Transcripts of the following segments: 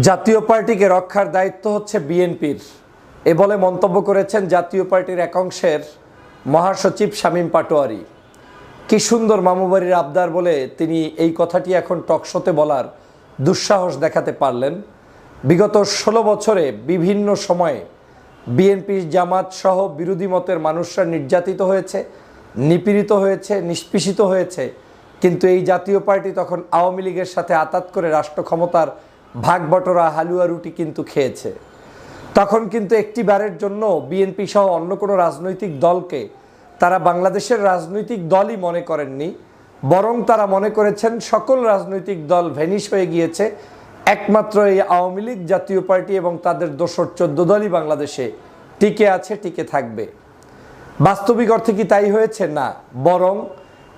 জাতীয় পার্টিকে রক্ষার দায়িত্ব হচ্ছে বিএনপির। এ বলে মন্তব্য করেছেন জাতীয় পার্টির একাংশের মহাসচিব শামীম পাটোয়ারি। কি সুন্দর মামুবাড়ির আবদার বলে তিনি এই কথাটি এখন টকশোতে বলার দুঃসাহস দেখাতে পারলেন। বিগত ষোলো বছরে বিভিন্ন সময়ে বিএনপি জামাত সহ বিরোধী মতের মানুষরা নির্যাতিত হয়েছে, নিপীড়িত হয়েছে, নিষ্পেষিত হয়েছে। কিন্তু এই জাতীয় পার্টি তখন আওয়ামী লীগের সাথে আতাত করে রাষ্ট্র ক্ষমতার ভাগ বটরা হালুয়া রুটি কিন্তু খেয়েছে। তখন কিন্তু একটি বারের জন্য বিএনপি সহ অন্য কোনো রাজনৈতিক দলকে তারা বাংলাদেশের রাজনৈতিক দলই মনে করেননি, বরং তারা মনে করেছেন সকল রাজনৈতিক দল ভ্যানিশ হয়ে গিয়েছে, একমাত্র এই আওয়ামী লীগ জাতীয় পার্টি এবং তাদের দোসর চোদ্দ দলই বাংলাদেশে টিকে আছে, টিকে থাকবে। বাস্তবিক অর্থে কি তাই হয়েছে? না। বরং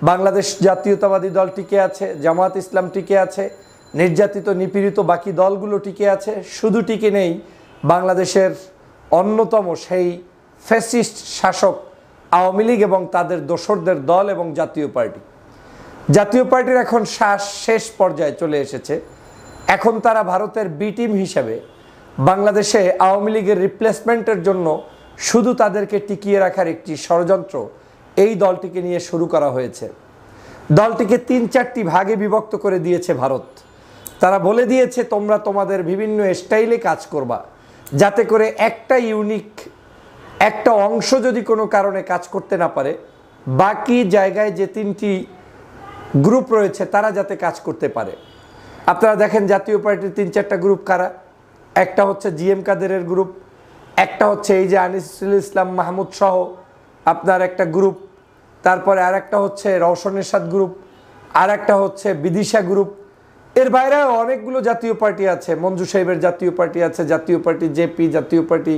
বাংলাদেশ জাতীয়তাবাদী দল টিকে আছে, জামাত ইসলাম টিকে আছে নির্যাতিত, নিপীড়িত বাকি দলগুলো টিকে আছে। শুধু টিকে নেই, বাংলাদেশের অন্যতম সেই ফ্যাসিস্ট শাসক আওয়ামী লীগ এবং তাদের দোসরদের দল এবং জাতীয় পার্টি। জাতীয় পার্টির এখন শ্বাস শেষ পর্যায়ে চলে এসেছে। এখন তারা ভারতের বি টিম হিসেবে বাংলাদেশে আওয়ামী লীগের রিপ্লেসমেন্টের জন্য শুধু তাদেরকে টিকিয়ে রাখার একটি ষড়যন্ত্র এই দলটিকে নিয়ে শুরু করা হয়েছে। দলটিকে তিন চারটি ভাগে বিভক্ত করে দিয়েছে ভারত। তারা বলে দিয়েছে, তোমরা তোমাদের বিভিন্ন স্টাইলে কাজ করবা। যাতে করে একটা ইউনিক একটা অংশ যদি কোনো কারণে কাজ করতে না পারে, বাকি জায়গায় যে তিনটি গ্রুপ রয়েছে, তারা যাতে কাজ করতে পারে। আপনারা দেখেন, জাতীয় পার্টির তিন চারটা গ্রুপ কারা? একটা হচ্ছে জিএম কাদেরের গ্রুপ একটা হচ্ছে এই যে আনিসুল ইসলাম মাহমুদ সহ আপনার একটা গ্রুপ তারপরে আর একটা হচ্ছে রওশন এরশাদ গ্রুপ আর একটা হচ্ছে বিদিশা গ্রুপ এর বাইরে অনেকগুলো জাতীয় পার্টি আছে। মঞ্জু সাহেবের জাতীয় পার্টি আছে, জাতীয় পার্টি জেপি জাতীয় পার্টি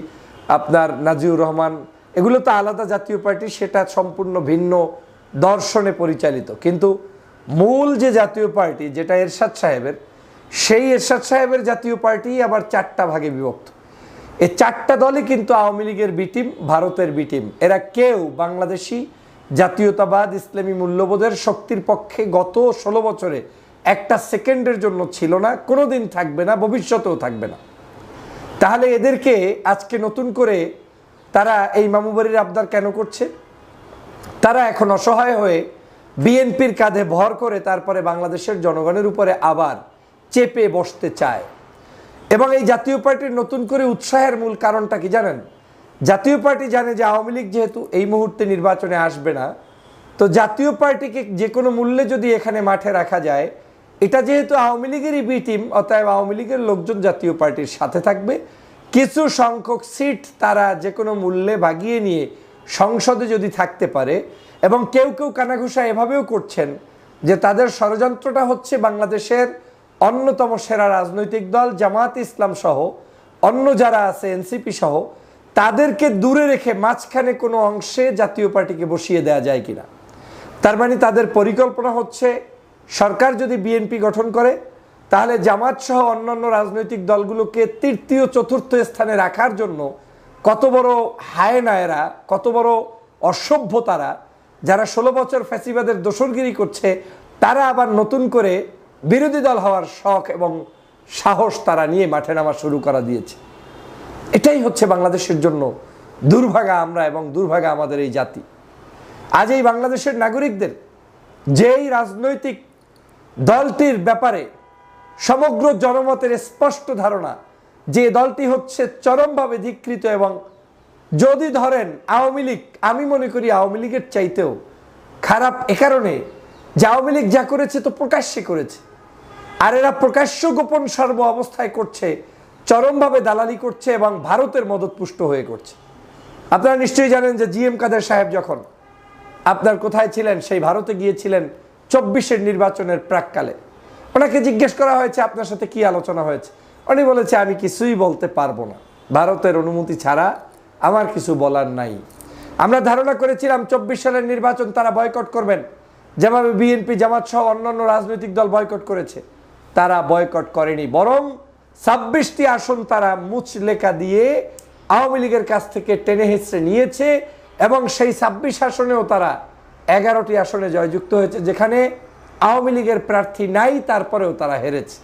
আপনার নাজিউর রহমান। এগুলো তো আলাদা জাতীয় পার্টি, সেটা সম্পূর্ণ ভিন্ন দর্শনে পরিচালিত। কিন্তু মূল যে জাতীয় পার্টি, যেটা এরশাদ সাহেবের, সেই এরশাদ সাহেবের জাতীয় পার্টি আবার চারটা ভাগে বিভক্ত। এই চারটা দলই কিন্তু আওয়ামী লীগের বিটিম ভারতের বিটিম এরা কেউ বাংলাদেশি জাতীয়তাবাদ, ইসলামী মূল্যবোধের শক্তির পক্ষে গত ষোলো বছরে একটা সেকেন্ডের জন্য ছিল না, কোনোদিন থাকবে না, ভবিষ্যতেও থাকবে না। তাহলে এদেরকে আজকে নতুন করে তারা এই মামুবাড়ির আবদার কেন করছে? তারা এখন অসহায় হয়ে বিএনপির কাঁধে ভর করে তারপরে বাংলাদেশের জনগণের উপরে আবার চেপে বসতে চায়। এবং এই জাতীয় পার্টির নতুন করে উৎসাহের মূল কারণটা কি জানেন? জাতীয় পার্টি জানে যে আওয়ামী লীগ যেহেতু এই মুহূর্তে নির্বাচনে আসবে না, তো জাতীয় পার্টিকে যে কোনো মূল্যে যদি এখানে মাঠে রাখা যায় এটা যেহেতু আওয়ামী লীগেরই বি টিম অতএব আওয়ামী লীগের লোকজন জাতীয় পার্টির সাথে থাকবে। কিছু সংখ্যক সিট তারা যে কোনো মূল্যে ভাগিয়ে নিয়ে সংসদে যদি থাকতে পারে এবং কেউ কেউ কানাঘুষা এভাবেও করছেন যে তাদের ষড়যন্ত্রটা হচ্ছে বাংলাদেশের অন্যতম সেরা রাজনৈতিক দল জামাত ইসলাম সহ অন্য যারা আছে এনসিপি সহ, তাদেরকে দূরে রেখে মাঝখানে কোনো অংশে জাতীয় পার্টিকে বসিয়ে দেওয়া যায় কিনা। তার মানে তাদের পরিকল্পনা হচ্ছে সরকার যদি বিএনপি গঠন করে, তাহলে জামাত সহ অন্যান্য রাজনৈতিক দলগুলোকে তৃতীয়, চতুর্থ স্থানে রাখার জন্য কত বড় হায়নায়রা, কত বড় অসভ্য তারা যারা ষোলো বছর ফ্যাসিবাদের দোসরগিরি করছে, তারা আবার নতুন করে বিরোধী দল হওয়ার শখ এবং সাহস তারা নিয়ে মাঠে নামা শুরু করা দিয়েছে। এটাই হচ্ছে বাংলাদেশের জন্য দুর্ভাগা আমরা এবং দুর্ভাগা আমাদের এই জাতি। আজ এই বাংলাদেশের নাগরিকদের যেই রাজনৈতিক দলটির ব্যাপারে সমগ্র জনমতের স্পষ্ট ধারণা যে দলটি হচ্ছে চরমভাবে ধিকৃত এবং যদি ধরেন আওয়ামী লীগ, আমি মনে করি আওয়ামী লীগের চাইতেও খারাপ এ কারণে যে আওয়ামী লীগ যা করেছে তো প্রকাশ্যে করেছে। আর এরা প্রকাশ্য গোপন সর্ব অবস্থায় করছে, চরমভাবে দালালি করছে এবং ভারতের মদতপুষ্ট হয়ে করছে। আপনারা নিশ্চয়ই জানেন যে জি এম কাদের সাহেব যখন আপনার কোথায় ছিলেন, সেই ভারতে গিয়েছিলেন চব্বিশের নির্বাচনের প্রাককালে। ওনাকে জিজ্ঞেস করা হয়েছে, আপনার সাথে কি আলোচনা হয়েছে? উনি বলেছে, আমি কিছুই বলতে পারব না। ভারতের অনুমতি ছাড়া আমার কিছু বলার নাই। আমরা ধারণা করেছিলাম, চব্বিশ সালের নির্বাচন তারা বয়কট করবেন। যেভাবে বিএনপি, জামাত সহ অন্যান্য রাজনৈতিক দল বয়কট করেছে। তারা বয়কট করেনি, বরং ছাব্বিশটি আসন তারা মুচলেখা দিয়ে আওয়ামী লীগের কাছ থেকে টেনে হেঁচড়ে নিয়েছে এবং সেই ছাব্বিশ আসনেও তারা এগারোটি আসনে জয়যুক্ত হয়েছে, যেখানে আওয়ামী লীগের প্রার্থী নাই, তারপরেও তারা হেরেছে।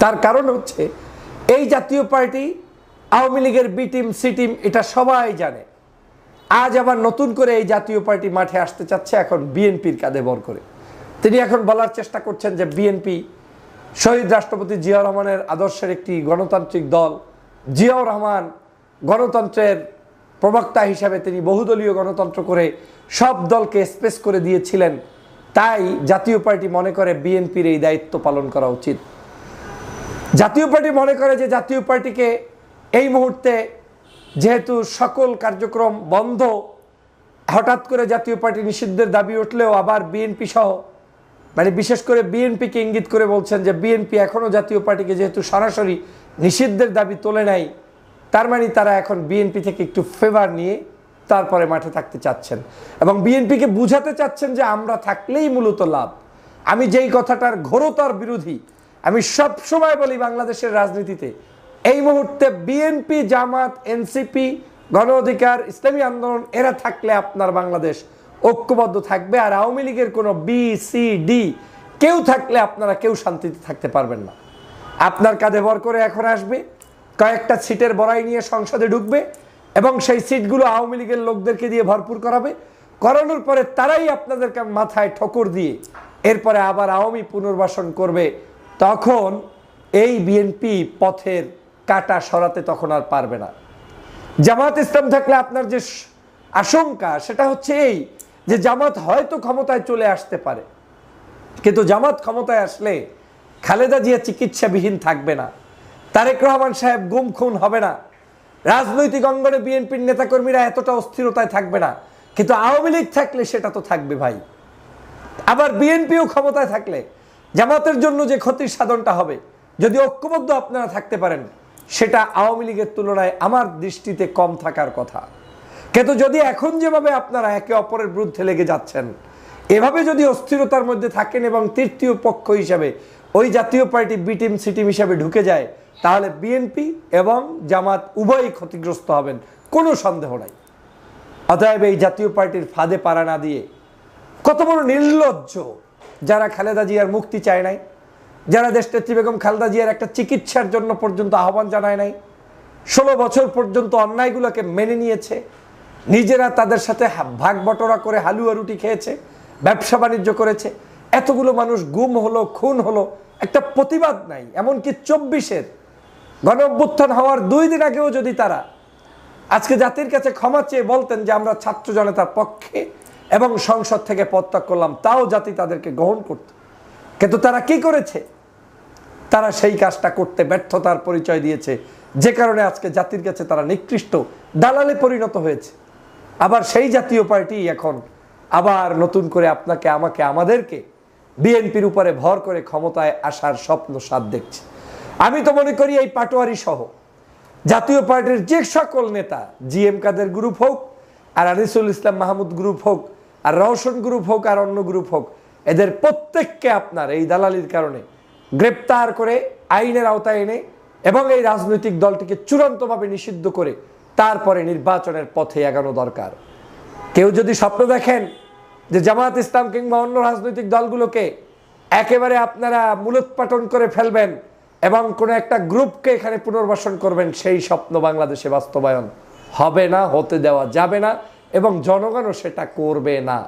তার কারণ হচ্ছে, এই জাতীয় পার্টি, আওয়ামী লীগের বি টিম, সি টিম, এটা সবাই জানে। আজ আবার নতুন করে এই জাতীয় পার্টি মাঠে আসতে চাচ্ছে এখন বিএনপির কাঁধে বর করে। তিনি এখন বলার চেষ্টা করছেন যে বিএনপি, শহীদ রাষ্ট্রপতি জিয়াউর রহমানের আদর্শের একটি গণতান্ত্রিক দল, জিয়াউর রহমান গণতন্ত্রের প্রবক্তা হিসাবে তিনি বহুদলীয় গণতন্ত্র করে সব দলকে স্পেস করে দিয়েছিলেন। তাই জাতীয় পার্টি মনে করে বিএনপির এই দায়িত্ব পালন করা উচিত। জাতীয় পার্টি মনে করে যে জাতীয় পার্টিকে এই মুহূর্তে যেহেতু সকল কার্যক্রম বন্ধ, হঠাৎ করে জাতীয় পার্টি নিষিদ্ধের দাবি উঠলেও আবার বিএনপি সহ মানে বিশেষ করে বিএনপিকে ইঙ্গিত করে বলছেন যে বিএনপি এখনও জাতীয় পার্টিকে যেহেতু সরাসরি নিষিদ্ধের দাবি তোলে নাই তার মানে তারা এখন বিএনপি থেকে একটু ফেভার নিয়ে তারপরে মাঠে থাকতে চাচ্ছেন। এবং বিএনপিকে বুঝাতে চাচ্ছেন যে আমরা থাকলেই মূলত লাভ। আমি যেই কথাটার ঘোরতর বিরোধী, আমি সব সময় বলি বাংলাদেশের রাজনীতিতে, এই মুহূর্তে বিএনপি জামাত এনসিপি গণ অধিকার, ইসলামী আন্দোলন, এরা থাকলে আপনার বাংলাদেশ ঐক্যবদ্ধ থাকবে। আর আওয়ামী লীগের কোনো বি সি ডি কেউ থাকলে আপনারা কেউ শান্তিতে থাকতে পারবেন না। আপনার কাঁধে ভর করে এখন আসবে। কয়েকটা সিটের বড়াই নিয়ে সংসদে ঢুকবে এবং সেই সিটগুলো আওয়ামী লীগের লোকদেরকে দিয়ে ভরপুর করাবে। করানোর পরে তারাই আপনাদেরকে মাথায় ঠোকর দিয়ে এরপরে আবার আওয়ামী পুনর্বাসন করবে। তখন এই বিএনপি পথের কাটা সরাতে তখন আর পারবে না। জামাত ইসলাম থাকলে আপনার যে আশঙ্কা, সেটা হচ্ছে এই যে জামাত হয়তো ক্ষমতায় চলে আসতে পারে। কিন্তু জামাত ক্ষমতায় আসলে খালেদা জিয়া চিকিৎসাবিহীন থাকবে না। তারেক রহমান সাহেব গুম খুন হবে না। রাজনৈতিক অঙ্গনে বিএনপির নেতাকর্মীরা এতটা অস্থিরতায় থাকবে না। কিন্তু আওয়ামী লীগ থাকলে সেটা তো থাকবে ভাই। আবার বিএনপিও ক্ষমতায় থাকলে জামাতের জন্য যে ক্ষতির সাধনটা হবে, যদি ঐক্যবদ্ধ আপনারা থাকতে পারেন, সেটা আওয়ামী লীগের তুলনায় আমার দৃষ্টিতে কম থাকার কথা। কিন্তু যদি এখন যেভাবে আপনারা একে অপরের বিরুদ্ধে লেগে যাচ্ছেন, এভাবে যদি অস্থিরতার মধ্যে থাকেন এবং তৃতীয় পক্ষ হিসাবে ওই জাতীয় পার্টি বি টিম হিসাবে ঢুকে যায়, তাহলে বিএনপি এবং জামাত উভয়ই ক্ষতিগ্রস্ত হবেন। কোনো সন্দেহ নাই। অতএব এই জাতীয় পার্টির ফাঁদে পাড়া না দিয়ে কত বড় নির্লজ্জ যারা খালেদা জিয়ার মুক্তি চায় নাই, যারা দেশনেত্রী বেগম খালেদা জিয়ার একটা চিকিৎসার জন্য পর্যন্ত আহ্বান জানায় নাই, ষোলো বছর পর্যন্ত অন্যায়গুলোকে মেনে নিয়েছে, নিজেরা তাদের সাথে ভাগ বটরা করে হালুয়া রুটি খেয়েছে, ব্যবসা বাণিজ্য করেছে এতগুলো মানুষ গুম হলো, খুন হলো, একটা প্রতিবাদ নাই, এমনকি চব্বিশের গণ হওয়ার দুই দিন আগেও যদি তারা আজকে জাতির কাছে ক্ষমা চেয়ে বলতেন যে আমরা ছাত্র জনতার পক্ষে এবং সংসদ থেকে পদত্যাগ করলাম, তাও জাতি তাদেরকে গ্রহণ করত। কিন্তু তারা কি করেছে? তারা সেই কাজটা করতে ব্যর্থতার পরিচয় দিয়েছে। যে কারণে আজকে জাতির কাছে তারা নিকৃষ্ট, দালালে পরিণত হয়েছে। আবার সেই জাতীয় পার্টি এখন আবার নতুন করে আপনাকে, আমাকে, আমাদেরকে বিএনপির উপরে ভর করে ক্ষমতায় আসার স্বপ্ন সাদ দেখছে। আমি তো মনে করি এই পাটোয়ারি সহ জাতীয় পার্টির যে সকল নেতা জি এম কাদের গ্রুপ হোক, আর আনিসুল ইসলাম মাহমুদ গ্রুপ হোক, আর রওশন গ্রুপ হোক, আর অন্য গ্রুপ হোক, এদের প্রত্যেককে আপনার এই দালালির কারণে গ্রেপ্তার করে আইনের আওতায় এনে এবং এই রাজনৈতিক দলটিকে চূড়ান্তভাবে নিষিদ্ধ করে তারপরে নির্বাচনের পথে এগানো দরকার। কেউ যদি স্বপ্ন দেখেন যে জামাত ইসলাম কিংবা অন্য রাজনৈতিক দলগুলোকে একেবারে আপনারা মূলোৎপাটন করে ফেলবেন এবং কোনো একটা গ্রুপকে এখানে পুনর্বাসন করবেন, সেই স্বপ্ন বাংলাদেশে বাস্তবায়ন হবে না, হতে দেওয়া যাবে না এবং জনগণও সেটা করবে না।